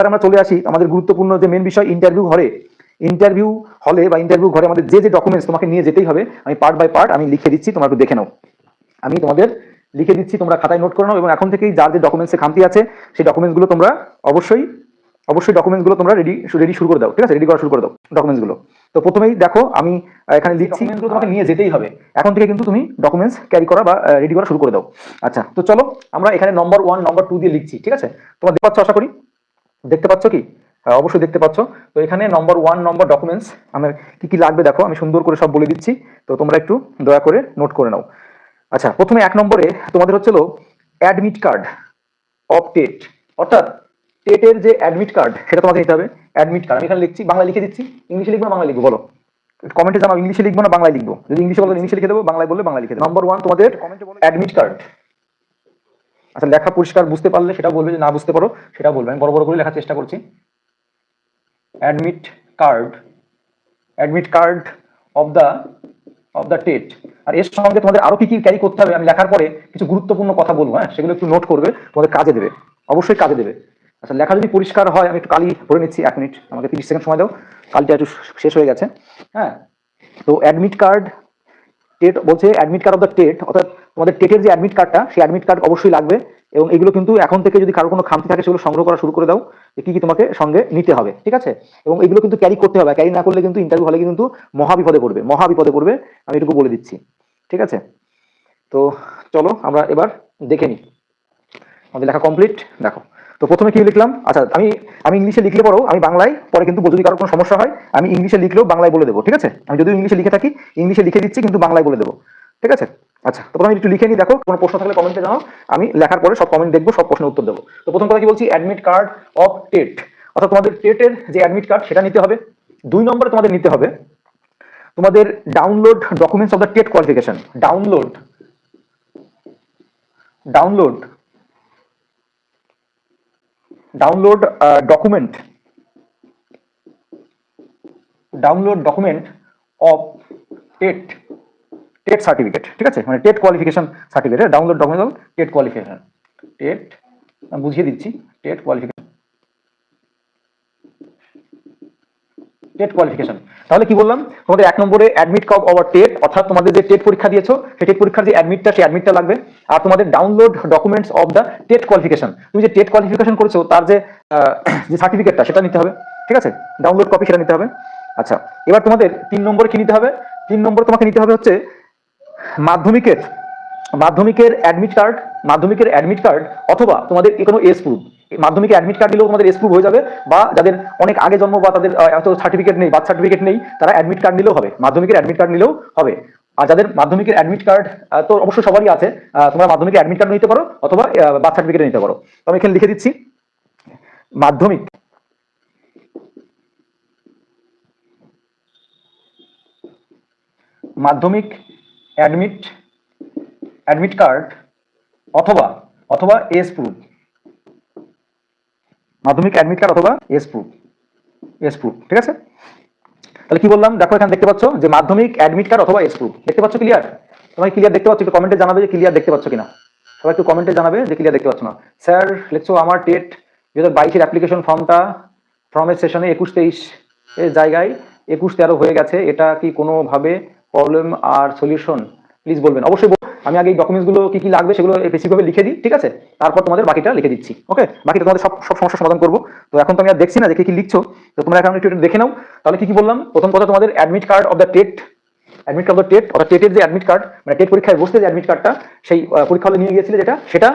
এবার আমরা চলে আসি আমাদের গুরুত্বপূর্ণ যে মেন বিষয় ইন্টারভিউ ঘরে। ইন্টারভিউ হলে বা ইন্টারভিউ ঘরে আমাদের যে যে ডকুমেন্টস তোমাকে নিয়ে যেতেই হবে আমি পার্ট বাই পার্ট আমি লিখে দিচ্ছি তোমরা একটু দেখে নাও। আমি তোমাদের লিখে দিচ্ছি তোমরা খাতায় নোট করে নাও এবং এখন থেকেই যার যে ডকুমেন্টসে খামতি আছে সেই ডকুমেন্টসগুলো তোমরা অবশ্যই অবশ্যই ডকুমেন্টসগুলো তোমরা রেডি রেডি শুরু করে দাও ঠিক আছে? রেডি করা শুরু করে দাও ডকুমেন্টসগুলো তো প্রথমেই দেখো আমি এখানে লিখছি তোমাকে নিয়ে যেতেই হবে। এখন থেকে কিন্তু তুমি ডকুমেন্টস ক্যারি করা বা রেডি করা শুরু করে দাও। আচ্ছা তো চলো আমরা এখানে নম্বর ওয়ান নম্বর টু দিয়ে লিখছি ঠিক আছে? তোমরা দেখতে পাচ্ছ আশা করি। দেখতে পাচ্ছ কি? হ্যাঁ, অবশ্যই দেখতে পাচ্ছ। তো এখানে নম্বর ওয়ান নম্বর ডকুমেন্টস আমার কি কি লাগবে দেখো আমি সুন্দর করে সব বলে দিচ্ছি। তো তোমরা একটু দয়া করে নোট করে নাও। আচ্ছা প্রথমে এক নম্বরে তোমাদের হচ্ছিল অ্যাডমিট কার্ড অফ টেট অর্থাৎ টেটের যে অ্যাডমিট কার্ড সেটা তোমাকে নিতে হবে। অ্যাডমিট কার্ড আমি এখানে লিখছি বাংলা লিখে দিচ্ছি। ইংলিশে লিখব না বাংলা লিখব বলো। কমেন্টে জানাও ইংলিশে লিখব না বাংলায় লিখব। যদি ইংলিশে বলো ইংলিশে লিখে দেবো বাংলায় বললে বাংলা লিখে দেবো। নম্বর ওয়ান তোমাদের অ্যাডমিট কার্ড আচ্ছা লেখা পরিষ্কার বুঝতে পারলে সেটা বলবে, যে না বুঝতে পারো, সেটা বলবে। আমি বড় বড় করে লেখার চেষ্টা করছি। Admit card admit card of the of the TET আর এর সঙ্গে তোমাদের আরও কি কি ক্যারি করতে হবে, আমি লেখার পরে কিছু গুরুত্বপূর্ণ কথা বলব হ্যাঁ? সেগুলো একটু নোট করবে, তোমাদের কাজে দেবে। অবশ্যই কাজে দেবে। আচ্ছা লেখা যদি পরিষ্কার হয়, আমি একটু কালি ভরে নিচ্ছি, এক মিনিট, আমাকে তিরিশ সেকেন্ড সময় দাও। কালটা একটু শেষ হয়ে গেছে হ্যাঁ? তো অ্যাডমিট কার্ড টেট বলছে admit card of the TET, অর্থাৎ তোমাদের টেটের যে অ্যাডমিট কার্ডটা সেই অ্যাডমিট কার্ড অবশ্যই লাগবে এবং এগুলো কিন্তু এখন থেকে যদি কারও কোনো খামতি থাকে সেগুলো সংগ্রহ করা শুরু করে দাও যে কি কি তোমাকে সঙ্গে নিতে হবে, ঠিক আছে? এবং এগুলো কিন্তু ক্যারি করতে হবে ক্যারি না করলে কিন্তু ইন্টারভিউ হলে কিন্তু মহাবিপদে পড়বে মহা বিপদে পড়বে, আমি এটুকু বলে দিচ্ছি, ঠিক আছে? তো চলো আমরা এবার দেখে নিই। আমাদের লেখা কমপ্লিট দেখো। তো প্রথমে কি লিখলাম? আচ্ছা আমি আমি ইংলিশে লিখলে পরেও আমি বাংলায়, পরে কিন্তু যদি কারও কোনো সমস্যা হয়, আমি ইংলিশে লিখলেও বাংলায় বলে দেবো, ঠিক আছে? আমি যদিও ইংলিশে লিখে থাকি, ইংলিশে লিখে দিচ্ছি, কিন্তু বাংলায় বলে দেবো, ঠিক আছে? আচ্ছা তো প্রথমে একটু লিখে নিই, দেখো, কোনো প্রশ্ন থাকলে কমেন্টে জানাও, আমি লেখার পরে সব কমেন্ট দেখব, সব প্রশ্নের উত্তর দেবো। তো প্রথম কথা কি বলছি? অ্যাডমিট কার্ড অফ টেট অর্থাৎ তোমাদের টেটের যে অ্যাডমিট কার্ড সেটা নিতে হবে। দুই নম্বরে তোমাদের নিতে হবে, তোমাদের download documents of the TET qualification download download download document download document of TET TET certificate ঠিক আছে? মানে TET qualification certificate download document TET qualification TET আমি বুঝিয়ে দিচ্ছি টেট কোয়ালিফিকেশন টেট কোয়ালিফিকেশন তাহলে কি বললাম? তোমাদের এক নম্বরে অ্যাডমিট কার্ড ওভার টেট অর্থাৎ তোমাদের যে টেট পরীক্ষা দিয়েছ, সেই টেট পরীক্ষার যে অ্যাডমিটটা সেই অ্যাডমিটটা লাগবে। আর তোমাদের download documents of the TET qualification তুমি যে টেট কোয়ালিফিকেশন করেছ, তার যে যে সার্টিফিকেটটা সেটা নিতে হবে, ঠিক আছে? ডাউনলোড কপি সেটা নিতে হবে। আচ্ছা এবার তোমাদের তিন নম্বরে কি নিতে হবে? তিন নম্বর তোমাকে নিতে হবে হচ্ছে মাধ্যমিকের মাধ্যমিকের অ্যাডমিট কার্ড মাধ্যমিকের অ্যাডমিট কার্ড অথবা তোমাদের কোনো এস প্রুফ মাধ্যমিকের অ্যাডমিট কার্ড দিলেও তোমাদের এস প্রুফ হয়ে যাবে বা যাদের অনেক আগে জন্ম বা তাদের এত সার্টিফিকেট নেই বার্থ সার্টিফিকেট নেই, তারা অ্যাডমিট কার্ড নিলেও হবে, মাধ্যমিকের অ্যাডমিট কার্ড নিলেও হবে। আর যাদের মাধ্যমিকের অ্যাডমিট কার্ড তো অবশ্যই সবারই আছে তোমরা মাধ্যমিকের অ্যাডমিট কার্ড নিতে পারো অথবা বার্থ সার্টিফিকেট নিতে পারো। তো আমি এখানে লিখে দিচ্ছি, মাধ্যমিক। মাধ্যমিক অ্যাডমিট অ্যাডমিট কার্ড অথবা অথবা এস প্রুফ মাধ্যমিক অ্যাডমিট কার্ড অথবা এস প্রুফ এস প্রুফ ঠিক আছে? তাহলে কি বললাম? দেখো এখানে দেখতে পাচ্ছ যে মাধ্যমিক অ্যাডমিট কার্ড অথবা এস প্রুফ দেখতে পাচ্ছ ক্লিয়ার তোমায় ক্লিয়ার দেখতে পাচ্ছ? একটু কমেন্টে জানাবে যে ক্লিয়ার দেখতে পাচ্ছ কিনা। সবাই একটু কমেন্টে জানাবে যে ক্লিয়ার দেখতে পাচ্ছ না। স্যার লিখছো আমার টেট দু হাজার বাইশের অ্যাপ্লিকেশন ফর্মটা ফর্মের সেশনে একুশ তেইশ এর জায়গায় একুশ তেরো হয়ে গেছে। এটা কি কোনোভাবে প্রবলেম আর সলিউশন প্লিজ বলবেন। অবশ্যই আমি আগে এই ডকুমেন্টসগুলো কি কি লাগবে সেগুলো বেসিকভাবে লিখে দিই, ঠিক আছে? তারপর তোমাদের বাকিটা লিখে দিচ্ছি ওকে বাকিটা তোমাদের সব সব সমস্যার সমাধান করব। তো এখন তো আমি আর দেখছি না যে কি কি লিখছো। তো তোমরা এখন একটু দেখে নাও। তাহলে কি কি বললাম? প্রথম কথা তোমাদের admit card of the TET admit card of the TET অর্থাৎ টেটের যে অ্যাডমিট কার্ড মানে টেট পরীক্ষায় বসতে যে অ্যাডমিট কার্ডটা সেই পরীক্ষা হলে নিয়ে গিয়েছিলে যেটা, সেটা।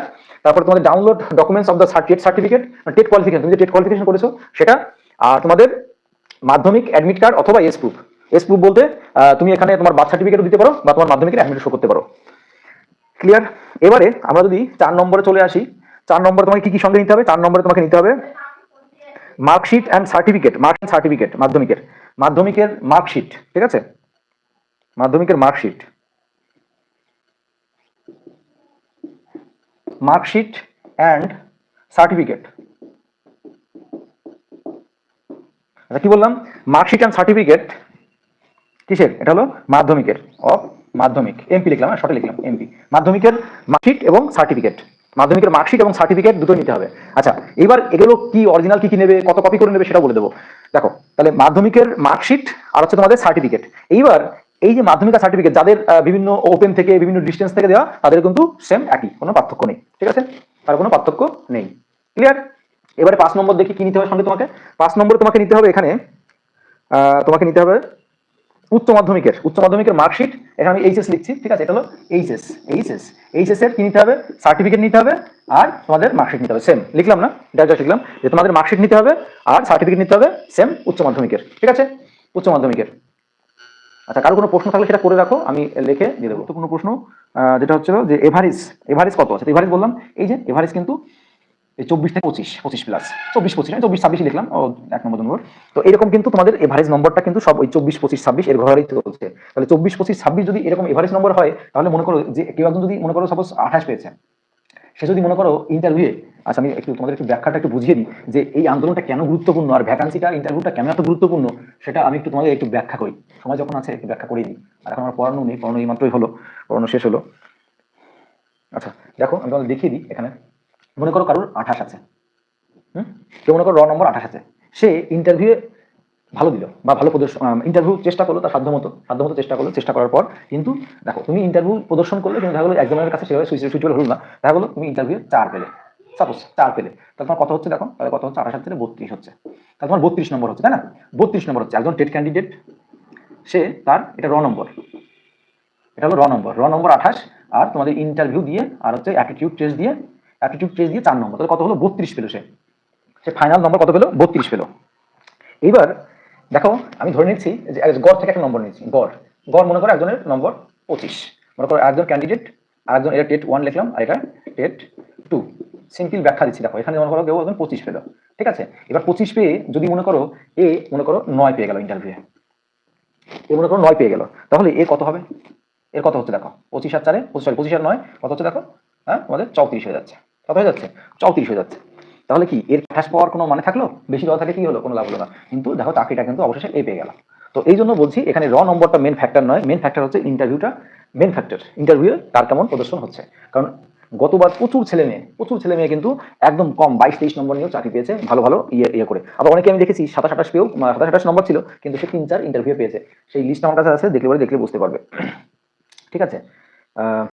তারপর তোমাদের download documents of the TET certificate TET qualification তুমি যে টেট কোয়ালিফিকেশন করেছ, সেটা। আর তোমাদের মাধ্যমিক অ্যাডমিট কার্ড অথবা এস প্রুফ এস প্রুফ বলতে তুমি এখানে তোমার বার্থ সার্টিফিকেটও দিতে পারো বা তোমার মাধ্যমিকের অ্যাডমিট শো করতে পারো। ক্লিয়ার এবারে আমরা যদি চার নম্বরে চলে আসি, চার নম্বরে তোমাকে কি কি সঙ্গে নিতে হবে? চার নম্বরে তোমাকে নিতে হবে marksheet and certificate mark and certificate মাধ্যমিকের। মাধ্যমিকের মার্কশিট ঠিক আছে? মাধ্যমিকের মার্কশিট মার্কশিট অ্যান্ড সার্টিফিকেট আচ্ছা কি বললাম? মার্কশিট অ্যান্ড সার্টিফিকেট কিসের? এটা হলো মাধ্যমিকের। অফ মাধ্যমিক এমপি লিখলাম হ্যাঁ শর্টে লিখলাম এমপি মাধ্যমিকের মার্কশিট এবং সার্টিফিকেট মাধ্যমিকের মার্কশিট এবং সার্টিফিকেট দুটো নিতে হবে। আচ্ছা এইবার এগুলো কি অরিজিনাল কি কি নেবে, কত কপি করে নেবে সেটা বলে দেবো। দেখো, তাহলে মাধ্যমিকের মার্কশিট আর হচ্ছে তোমাদের সার্টিফিকেট এইবার এই যে মাধ্যমিক সার্টিফিকেট যাদের বিভিন্ন ওপেন থেকে, বিভিন্ন ডিস্টেন্স থেকে দেওয়া, তাদের কিন্তু সেম একই, কোনো পার্থক্য নেই, ঠিক আছে? তার কোনো পার্থক্য নেই। ক্লিয়ার এবারে পাঁচ নম্বর দেখি কি নিতে হবে সঙ্গে তোমাকে? পাঁচ নম্বরে তোমাকে নিতে হবে এখানে তোমাকে নিতে হবে উচ্চ মাধ্যমিকের উচ্চ মাধ্যমিকের মার্কশিট এখানে আমি এইচএস লিখছি, ঠিক আছে? এটা হলো এইচএস এইচএস এইচএস এর কি নিতে হবে? সার্টিফিকেট নিতে হবে আর তোমাদের মার্কশিট নিতে হবে সেম লিখলাম না? এটা লিখলাম যে তোমাদের মার্কশিট নিতে হবে আর সার্টিফিকেট নিতে হবে সেম উচ্চ মাধ্যমিকের, ঠিক আছে? উচ্চ মাধ্যমিকের। আচ্ছা কারও কোনো প্রশ্ন থাকলে সেটা করে রাখো, আমি লিখে দিয়ে দেবো। তো কোনো প্রশ্ন যেটা হচ্ছে যে এভারেজ এভারেজ কত? আছে এভারেজ বললাম, এই যে এভারেজ কিন্তু এই চব্বিশ থেকে পঁচিশ পঁচিশ প্লাস চব্বিশ, পঁচিশ চব্বিশ ছাব্বিশ লিখলাম ও, এক নম্বর নম্বর। তো এরকম কিন্তু তোমাদের এভারেজ নম্বরটা কিন্তু সব ওই চব্বিশ, পঁচিশ, ছাব্বিশ এর ঘরেই চলছে। তাহলে চব্বিশ, পঁচিশ, ছাব্বিশ যদি এরকম এভারেজ নম্বর হয়, তাহলে মনে করো যে কেউ একজন যদি মনে করো সাপোজ আঠাশ পেয়েছে, সে যদি মনে করো ইন্টারভিউয়ে আচ্ছা আমি একটু তোমাদের একটু ব্যাখ্যাটা একটু বুঝিয়ে দিই, যে এই আন্দোলনটা কেন গুরুত্বপূর্ণ আর ভ্যাকান্সিটা ইন্টারভিউটা কেন এত গুরুত্বপূর্ণ, সেটা আমি একটু তোমাদের একটু ব্যাখ্যা করি। সময় যখন আছে, একটু ব্যাখ্যা করে দিই। আর এখন আমার পড়ানো নেই, পড়ানো এই মাত্রই হলো, পড়ানো শেষ হলো। আচ্ছা দেখো, আমি তোমাদের দেখিয়ে দিই এখানে। মনে করো কারোর আঠাশ আছে। হুম? কেউ মনে করো র নম্বর আঠাশ আছে। সে ইন্টারভিউয়ে ভালো দিল বা ভালো প্রদর্শন ইন্টারভিউ চেষ্টা করল তার সাধ্যমতো সাধ্যমতো চেষ্টা করল চেষ্টা করার পর কিন্তু দেখো তুমি ইন্টারভিউ প্রদর্শন করলে কিন্তু দেখা গেলো একজনের কাছে সেভাবে সুইচেবল হলো না। দেখা গেলো তুমি ইন্টারভিউ চার পেলে। সাপোজ চার পেলে। তাহলে তোমার কত হচ্ছে দেখো? তাহলে কত হচ্ছে? আঠাশ থেকে বত্রিশ হচ্ছে। তাহলে তোমার বত্রিশ নম্বর হচ্ছে তাই না? বত্রিশ নম্বর হচ্ছে। একজন টেট ক্যান্ডিডেট সে তার এটা র নম্বর। এটা হলো র নম্বর। র নম্বর আঠাশ আর তোমাদের ইন্টারভিউ দিয়ে আর হচ্ছে অ্যাটিটিউড টেস্ট দিয়ে অ্যাটিটিউড টেস্ট দিয়ে চার নম্বর, তাহলে কত হলো? বত্রিশ পেল সে। সে ফাইনাল নম্বর কত পেল? বত্রিশ পেল। এইবার দেখো, আমি ধরে নিচ্ছি যে গড় থেকে একটা নম্বর নিচ্ছি গড়। গড় মনে করো একজনের নম্বর পঁচিশ। মনে করো একজন ক্যান্ডিডেট আর একজন এটা টেট ওয়ান লিখলাম, আর এটা টেট টু সিম্পল ব্যাখ্যা দিচ্ছি, দেখো, এখানে মনে করো কেউ একজন পঁচিশ পেল। ঠিক আছে? এবার পঁচিশ পেয়ে যদি মনে করো এ মনে করো নয় পেয়ে গেল ইন্টারভিউয়ে এ। মনে করো নয় পেয়ে গেল। তাহলে এ কত হবে? এর কত হচ্ছে দেখো? পঁচিশ আর চারে, পঁচিশ পঁচিশ আর নয়, কত হচ্ছে দেখো? হ্যাঁ আমাদের চৌত্রিশ হয়ে যাচ্ছে। কত হয়ে যাচ্ছে, চৌত্রিশ হয়ে যাচ্ছে। তাহলে কি এর আঠাশ পাওয়ার কোনো মানে থাকল? বেশি দেওয়া থাকে কি হলো? কোনো লাভ হলো না। কিন্তু দেখো চাকরিটা কিন্তু অবশেষে এ পেয়ে গেল। তো এই জন্য বলছি, এখানে র নম্বরটা মেন ফ্যাক্টর নয়। মেন ফ্যাক্টর হচ্ছে ইন্টারভিউটা মেন ফ্যাক্টর ইন্টারভিউ তার কেমন প্রদর্শন হচ্ছে। কারণ গতবার প্রচুর ছেলে মেয়ে, প্রচুর ছেলে মেয়ে কিন্তু একদম কম, বাইশ, তেইশ নম্বর নিয়েও চাকরি পেয়েছে ভালো ভালো ইয়ে ইয়ে করে। আবার অনেকে আমি দেখেছি সাতাশ, আঠাশ পেয়েও সাতাশ, আঠাশ নম্বর ছিল, কিন্তু সে তিন, চার ইন্টারভিউ পেয়েছে। সেই লিস্ট আমার কাছে আছে, দেখলে পরে দেখলে বুঝতে পারবে। ঠিক আছে?